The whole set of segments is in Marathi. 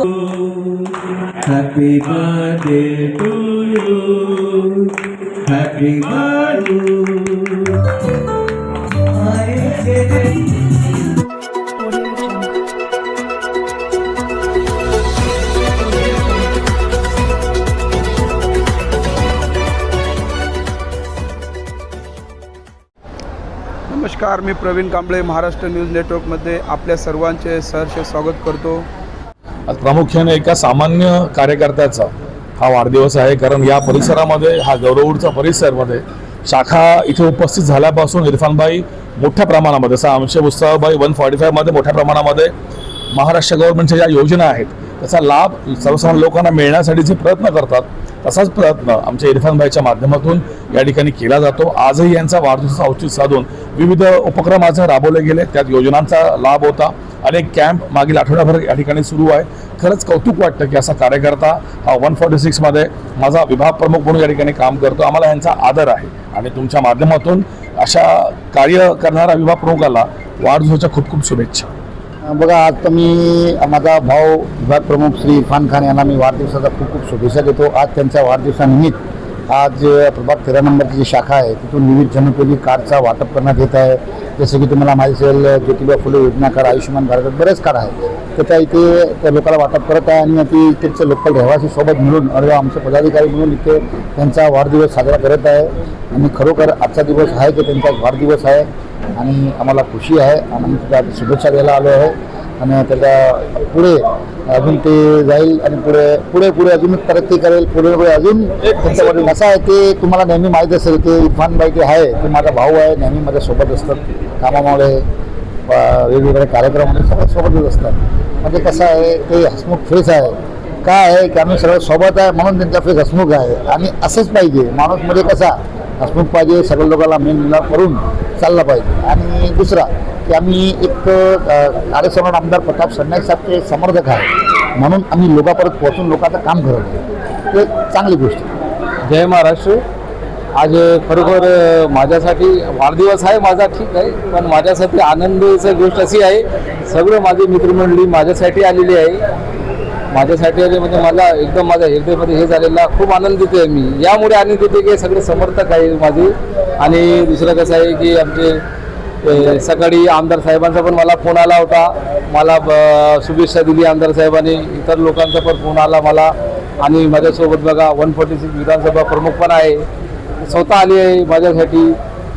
Happy birthday to you. Happy birthday. नमस्कार मी प्रवीण कांबळे महाराष्ट्र न्यूज नेटवर्कमध्ये आपल्या सर्वांचे सहर्ष स्वागत करतो प्रामुख्याने एका सामान्य कार्यकर्त्याचा हा वाढदिवस आहे कारण या परिसरामध्ये हा गौरवूडचा परिसरमध्ये शाखा इथे उपस्थित झाल्यापासून इरफानबाई मोठ्या प्रमाणामध्ये जसं आमचे मुस्ताबाई वन फॉर्टी फायमध्ये मोठ्या प्रमाणामध्ये महाराष्ट्र गव्हर्नमेंटच्या ज्या योजना आहेत त्याचा लाभ सर्वसाधारण लोकांना मिळण्यासाठी जे प्रयत्न करतात. तसाच प्रयत्न आमच्या इरफानबाईच्या माध्यमातून या ठिकाणी केला जातो. आजही यांचा वाढदिवसाचा औचित साधून विविध उपक्रम आज राबवले गेले. त्यात योजनांचा लाभ होता. अनेक कॅम्प मागील आठवड्याभर या ठिकाणी सुरू आहे. खरंच कौतुक वाटतं की असा कार्यकर्ता हा वन फॉर्टी सिक्समध्ये माझा विभाग प्रमुख म्हणून या ठिकाणी काम करतो. आम्हाला यांचा आदर आहे. आणि तुमच्या माध्यमातून अशा कार्य करणाऱ्या विभाग प्रमुखाला वाढदिवसाच्या खूप खूप शुभेच्छा. बघा आज तर मी माझा भाऊ विभाग प्रमुख श्री इरफान खान यांना मी वाढदिवसाचा खूप खूप शुभेच्छा देतो. आज त्यांच्या वाढदिवसानिमित्त आज प्रभाग तेरा नंबरची जी शाखा आहे तिथून विविध जनोपयोगी कार्डचा वाटप करण्यात येत आहे. जसं की तुम्हाला माहिती असेल ज्योतिबा फुले योजना कार्ड आयुष्यमान भारत बरेच कार आहे तर त्या इथे त्या लोकांना वाटप करत आहे आणि ती इकडचे लोकल रहिवासी सोबत मिळून अर्ज आमचे पदाधिकारी मिळून इथे त्यांचा वाढदिवस साजरा करत आहे. आणि खरोखर आजचा दिवस आहे की त्यांचा वाढदिवस आहे. आणि आम्हाला खुशी आहे. आणि त्याला शुभेच्छा द्यायला आलो आहे आणि त्याच्या पुढे अजून ते जाईल आणि पुढे पुढे पुढे अजून तरक्की करेल. पुढे पुढे अजून त्यांच्याकडे असा आहे ते तुम्हाला नेहमी माहीत असेल की इरफान भाई ते आहे ते माझा भाऊ आहे. नेहमी माझ्यासोबत असतात. कामामुळे वेगवेगळे वेगवेगळ्या कार्यक्रमामध्ये सगळं सोबतच असतात म्हणजे कसं आहे ते हसमुख फेस आहे. काय आहे की आम्ही सगळं सोबत आहे म्हणून त्यांचा फेस हसमुख आहे. आणि असंच पाहिजे. माणूस म्हणजे कसा हसमुख पाहिजे सगळ्या लोकांना मेन करून चालला पाहिजे. आणि दुसरा की आम्ही एक कार्यसमान आमदार प्रताप सरनाईक साहेबचे समर्थक आहे. म्हणून आम्ही लोकांपर्यंत पोहोचून लोकांचं काम करत आहे ते चांगली गोष्ट जय महाराष्ट्र. आज खरोखर माझ्यासाठी वाढदिवस आहे माझा ठीक आहे. पण माझ्यासाठी आनंदाची गोष्ट अशी आहे सगळं माझी मित्रमंडळी माझ्यासाठी आलेली आहे. माझ्यासाठी आले म्हणजे मला एकदम माझ्या हृदयामध्ये हे झालेला खूप आनंदित आहे मी. यामुळे आनंदित आहे की सगळे समर्थक आहे माझे. आणि दुसरं कसं आहे की आमचे सकाळी आमदार साहेबांचा पण मला फोन आला होता. मला ब- शुभेच्छा दिली आमदार साहेबांनी. इतर लोकांचा पण फोन आला मला. आणि माझ्यासोबत बघा वन फोर्टी सिक्स विधानसभा प्रमुख पण आहे. स्वतः आली आहे माझ्यासाठी.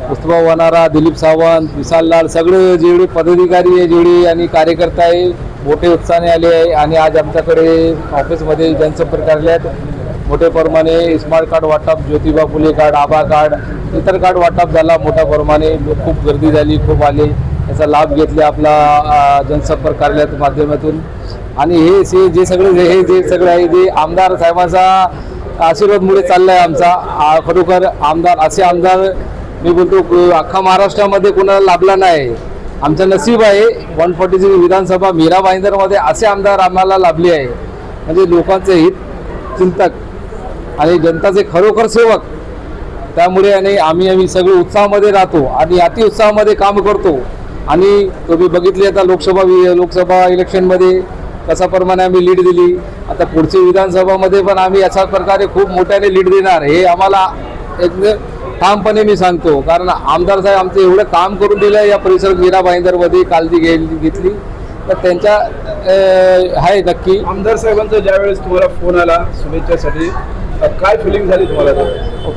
मुस्तफा वनारा दिलीप सावंत विशाल लाल सगळे जेवढे पदाधिकारी आहे जेवढे आणि कार्यकर्ता आहे मोठे उत्साहाने आले आहे. आणि आज आमच्याकडे ऑफिसमध्ये जनसंपर्क कार्यालयात मोठ्या प्रमाणे स्मार्ट कार्ड वाटप ज्योतिबा फुले कार्ड आभा कार्ड इतर कार्ड वाटप झाला. मोठ्या प्रमाणे खूप गर्दी झाली खूप आले. याचा लाभ घेतले आपला जनसंपर्क कार्यालयाच्या माध्यमातून. आणि हे से जे सगळे हे जे सगळे आहे जे आमदार साहेबांचा आशीर्वादमुळे चाललं आहे आमचा खरोखर आमदार असे आमदार मी बोलतो अख्खा महाराष्ट्रामध्ये कोणाला लाभला नाही. आमचं नसीब आहे वन फोर्टी सिक्स विधानसभा मीरा भाईंदरमध्ये असे आमदार आम्हाला लाभले आहे. म्हणजे लोकांचे हित चिंतक आणि जनताचे खरोखर सेवक. त्यामुळे आणि आम्ही आम्ही सगळे उत्साहामध्ये राहतो आणि अति उत्साहामध्ये काम करतो. आणि तुम्ही बघितले आता लोकसभा वि- लोकसभा इलेक्शनमध्ये कसा प्रमाणे आम्ही लीड दिली. आता पुढची विधानसभामध्ये पण आम्ही अशा प्रकारे खूप मोठ्याने लीड देणार. हे आम्हाला एक ठामपणे मी सांगतो. कारण आमदार साहेब आमचं एवढं काम करून दिलं या परिसर मीरा भाईंदरमध्ये कालदी घे घेतली. तर त्यांच्या आहे नक्की. आमदार साहेबांचा ज्यावेळेस तुम्हाला फोन आला शुभेच्छासाठी काय फिलिंग झाली तुम्हाला?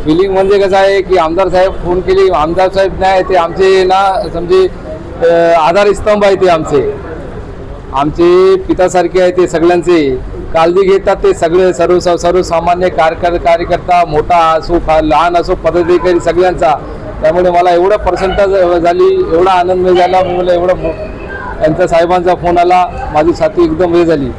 फिलिंग म्हणजे कसं आहे की आमदार साहेब फोन केली. आमदार साहेब नाही ते आमचे ना समजे अं, आधारस्तंभ आहे ते आमचे. आमचे पितासारखे आहे ते सगळ्यांचे. काळजी घेतात ते सगळे सर्व सर्वसामान्य कार्यकर कार्यकर्ता मोठा असो फा- लहान असो पदाधिकारी सगळ्यांचा. त्यामुळे मला एवढं पर्सेंटेज झाली एवढा आनंद झाला मला एवढं मो- यांचा साहेबांचा फोन आला माझी साथी एकदम हे झाली.